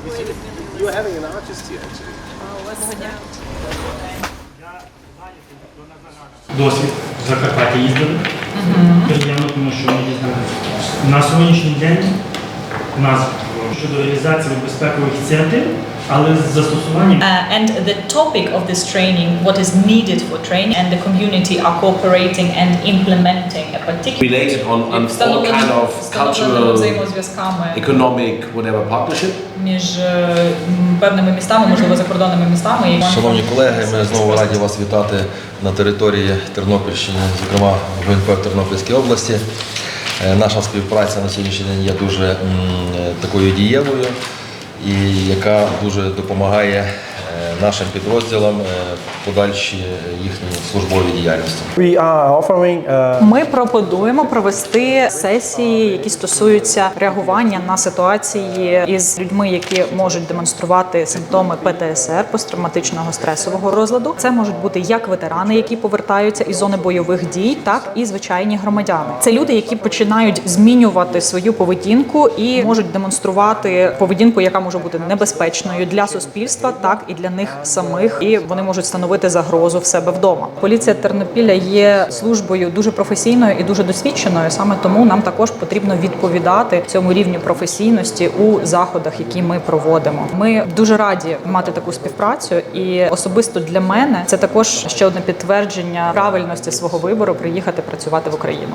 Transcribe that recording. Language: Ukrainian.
You were having an artist here actually. досвід в Закарпаття їздили. Приємно, тому що ми їздили. На сьогоднішній день у нас щодо реалізації безпекових ініціатив, але з застосуванням Uh, and the topic of this training, what is needed for training, and the community are cooperating and implementing a particular Related on, on all kind of cultural, взаємозв'язками economic, whatever partnership. між е, певними містами, можливо, закордонними містами. І Шановні колеги, ми знову раді вас вітати на території Тернопільщини, зокрема в ГНП Тернопільській області. Е, Наша співпраця на сьогоднішній день є дуже м, такою дієвою і яка дуже допомагає нашим підрозділам е, в подальшій їхній службовій діяльності. We are offering uh, Ми пропонуємо провести сесії, які стосуються реагування на ситуації із людьми, які можуть демонструвати симптоми ПТСР посттравматичного стресового розладу. Це можуть бути як ветерани, які повертаються із зони бойових дій, так і звичайні громадяни. Це люди, які починають змінювати свою поведінку і можуть демонструвати поведінку, яка може бути небезпечною для суспільства, так і для них самих, і вони можуть становити загрозу в себе вдома. Поліція Тернопіля є службою дуже професійною і дуже досвідченою. Саме тому нам також потрібно відповідати цьому рівню професійності у заходах, які ми проводимо. Ми дуже раді мати таку співпрацю, і особисто для мене це також ще одне підтвердження правильності свого вибору приїхати працювати в Україну.